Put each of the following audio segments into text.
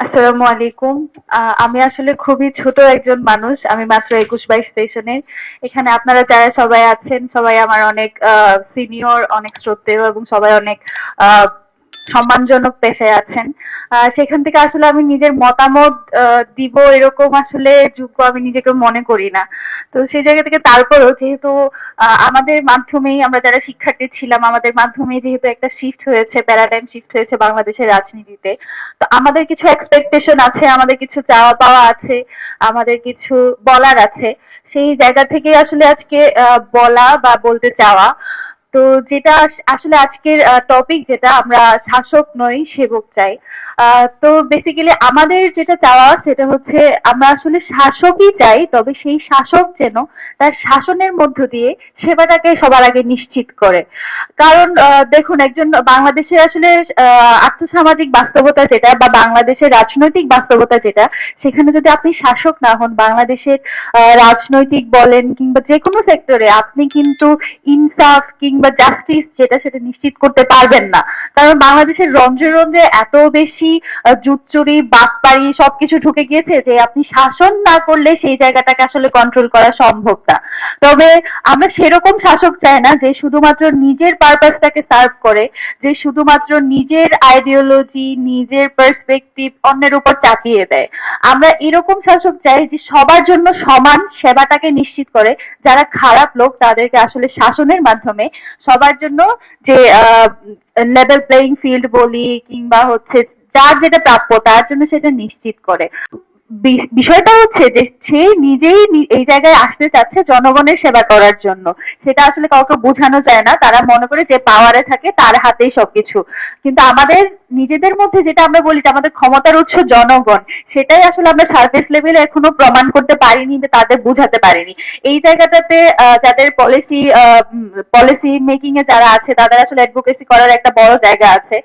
আসসালামু আলাইকুম। আমি আসলে খুবই ছোট একজন মানুষ আমি মাত্র একুশ বাইশ স্টেশনের এখানে আপনারা যারা সবাই আছেন সবাই আমার অনেক সিনিয়র অনেক শ্রদ্ধেয় এবং সবাই অনেক আহ, সম্মানজনক পেশায় আছেন। সেখান থেকে আসলে আমি নিজের মতামত দিব এরকম আসলে যোগ্য আমি নিজেকে মনে করি না। তো সেই জায়গা থেকে তারপরও যেহেতু আমাদের মাধ্যমেই আমরা যারা শিক্ষার্থী ছিলাম, আমাদের মাধ্যমে যেহেতু একটা শিফট হয়েছে প্যারাডাইম শিফট হয়েছে বাংলাদেশের রাজনীতিতে, তো আমাদের কিছু এক্সপেকটেশন আছে, আমাদের কিছু চাওয়া পাওয়া আছে, আমাদের কিছু বলার আছে। সেই জায়গা থেকে আসলে আজকে বলা বা বলতে চাওয়া তো যেটা আসলে আজকের টপিক যেটা আমরা শাসক নই সেবক চাই। তো বেসিক্যালি আমাদের যেটা চাওয়া সেটা হচ্ছে আমরা আসলে শাসকই চাই, তবে সেই শাসক যেন তার শাসনের মধ্য দিয়ে সেবাটাকে সবার আগে নিশ্চিত করে। কারণ দেখুন, একজন বাংলাদেশের আসলে আর্থসামাজিক বাস্তবতা যেটা বা বাংলাদেশের রাজনৈতিক বাস্তবতা যেটা, সেখানে যদি আপনি শাসক না হন, বাংলাদেশের রাজনৈতিক বলেন কিংবা যে কোনো সেক্টরে আপনি কিন্তু ইনসাফ কিংবা জাস্টিস যেটা, সেটা নিশ্চিত করতে পারবেন না। কারণ বাংলাদেশের রঞ্জে রঞ্জে এত বেশি আহ, জুটচুরি বাটপাড়ি সবকিছু ঢুকে গিয়েছে যে আপনি শাসন না করলে সেই জায়গাটাকে আসলে কন্ট্রোল করা সম্ভব না। তবে আমরা সেরকম শাসক চাই না যে শুধুমাত্র নিজের পারপাসটাকে সার্ভ করে যে শুধুমাত্র নিজের আইডিওলজি নিজের পার্সপেক্টিভ অন্যের উপর চাপিয়ে দেয়। আমরা এরকম শাসক চাই যে সবার জন্য সমান সেবাটাকে নিশ্চিত করে যারা খারাপ লোক তাদেরকে আসলে শাসনের মাধ্যমে সবার জন্য যে লেভেল প্লেইং ফিল্ড বলি কিংবা হচ্ছে যার যেটা প্রাপ্য, তার জন্য সেটা নিশ্চিত করে। বিষয়টা হচ্ছে যে সে নিজেই এই জায়গায় আসতে চাচ্ছে জনগণের সেবা করার জন্য। সেটা আসলে কাউকে বোঝানো যায় না। তারা মনে করে যে পাওয়ারে থাকে, তার হাতেই সবকিছু। কিন্তু আমাদের নিজেদের মধ্যে যেটা আমরা বলি যে আমাদের ক্ষমতার উৎস জনগণ, সেটাই আসলে আমরা সার্ভিস লেভেলে এখনও প্রমাণ করতে পারিনি বা তাদের বোঝাতে পারিনি। এই জায়গাটাতে যাদের পলিসি পলিসি মেকিং এ যারা আছে, তাদের আসলে অ্যাডভোকেসি করার একটা বড় জায়গা আছে।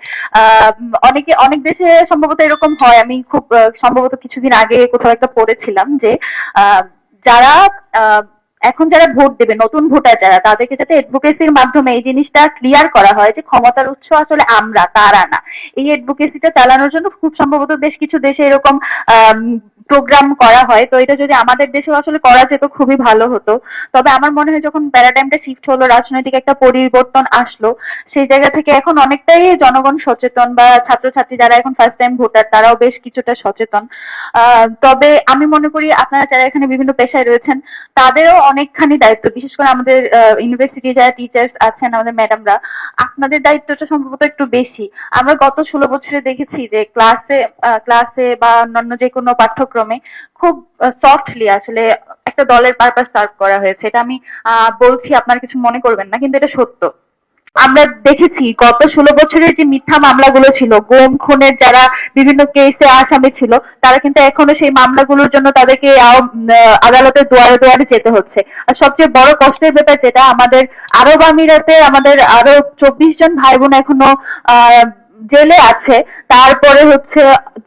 অনেকে, অনেক দেশে সম্ভবত এরকম হয়। আমি খুব সম্ভবত কিছুদিন আগে কোথাও একটা পড়েছিলাম যে যারা এখন যারা ভোট দেবে, নতুন ভোটার যারা, তাদেরকে যাতে এডভোকেসির মাধ্যমে এই জিনিসটা ক্লিয়ার করা হয় যে ক্ষমতার উৎস আসলে আমরা, তারা না। এই এডভোকেসিটা চালানোর জন্য খুব সম্ভবত বেশ কিছু দেশে এরকম প্রোগ্রাম করা হয়, তো এটা যদি আমাদের দেশে আসলে করা যেত খুবই ভালো হতো। তবে আমার মনে হয় যখন প্যারাডাইমটা শিফট হলো, রাজনৈতিক একটা পরিবর্তন আসলো, সেই জায়গা থেকে এখন অনেকটাই জনগণ সচেতন বা ছাত্রছাত্রী যারা এখন ফার্স্ট টাইম ভোটার তারাও বেশ কিছুটা সচেতন। তবে আমি মনে করি আপনারা যারা এখানে বিভিন্ন পেশায় রয়েছেন, তাদেরও অনেকখানি দায়িত্ব, বিশেষ করে আমাদের ইউনিভার্সিটি যারা টিচার্স আছেন, আমাদের ম্যাডামরা আপনাদের দায়িত্বটা সম্ভবত একটু বেশি। আমরা গত ষোলো বছরে দেখেছি যে ক্লাসে ক্লাসে বা অন্যান্য যে কোনো পাঠ্যক্রমে খুব সফটলি আসলে একটা দলের পারপাস সার্ভ করা হয়েছে। এটা আমি বলছি, আপনারা কিছু মনে করবেন না, কিন্তু এটা সত্য। আমরা দেখেছি, গত ষোলো বছরের যে মিথ্যা মামলাগুলো ছিল, গুম, খুনের যারা বিভিন্ন কেসে আসামি ছিল, তারা কিন্তু এখনও সেই মামলাগুলোর জন্য তাদেরকে আদালতের দুয়ারে দুয়ারে যেতে হচ্ছে। আর সবচেয়ে বড় কষ্টের ব্যাপার যেটা, আমাদের আরব আমিরাতে আমাদের আরও চব্বিশ জন ভাই বোন এখনও জেলে আছে। তারপরে হচ্ছে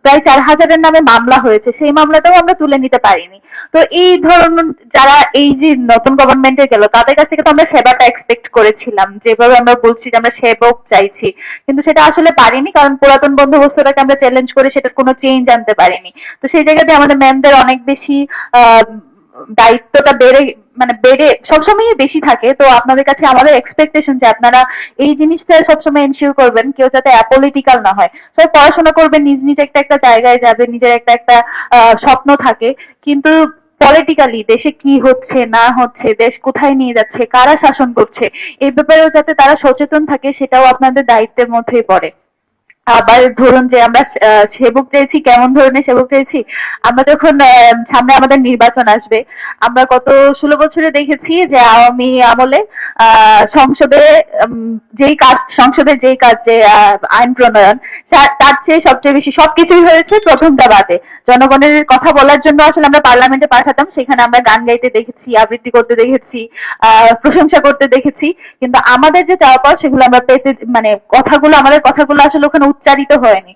প্রায় চার হাজারের নামে মামলা হয়েছে, সেই মামলাটাও আমরা তুলে নিতে পারিনি। তো এই ধরনের যারা এই যে নতুন গভর্নমেন্টে গেল, তাদের কাছ থেকে তো আমরা সেবাটা এক্সপেক্ট করেছিলাম। যেভাবে আমরা বলছি যে আমরা সেবক চাইছি, কিন্তু সেটা আসলে পারিনি, কারণ পুরাতন বন্দোবস্তটাকে আমরা চ্যালেঞ্জ করে সেটার কোনো চেঞ্জ আনতে পারিনি। তো সেই জায়গাতে আমাদের ম্যামদের অনেক বেশি দায়িত্বটা বেড়ে মানে বেড়ে সবসময় বেশি থাকে। তো আপনাদের কাছে আমাদের এক্সপেকটেশন যে আপনারা এই জিনিসটা সবসময় এনশিওর করবেন, কেউ যাতে অ্যাপলিটিক্যাল না হয়। সবাই পড়াশোনা করবেন, নিজ নিজ একটা একটা জায়গায় যাবে নিজের একটা একটা স্বপ্ন থাকে। কিন্তু পলিটিক্যালি দেশে কি হচ্ছে, না হচ্ছে, দেশ কোথায় নিয়ে যাচ্ছে, কারা শাসন করছে এই ব্যাপারেও যাতে তারা সচেতন থাকে, সেটাও আপনাদের দায়িত্বের মধ্যেই পড়ে। আবার ধরুন যে আমরা সেবক চাইছি, কেমন ধরনের সেবক চাইছি? আমরা যখন সামনে আমাদের নির্বাচন আসবে, আমরা গত ষোলো বছরে দেখেছি যে আওয়ামী আমলে সংসদে যেই কাজ সংসদের যেই কাজ, যে আইন প্রণয়ন তার চেয়ে সবচেয়ে বেশি সবকিছুই হয়েছে প্রথমটা বাদে। জনগণের কথা বলার জন্য আসলে আমরা পার্লামেন্টে পাঠাতাম, সেখানে আমরা গান গাইতে দেখেছি, আবৃত্তি করতে দেখেছি প্রশংসা করতে দেখেছি। কিন্তু আমাদের যে চাওয়া পাওয়া সেগুলো আমরা পেতে মানে কথাগুলো, আমাদের কথাগুলো আসলে ওখানে উচ্চারিত হয়নি।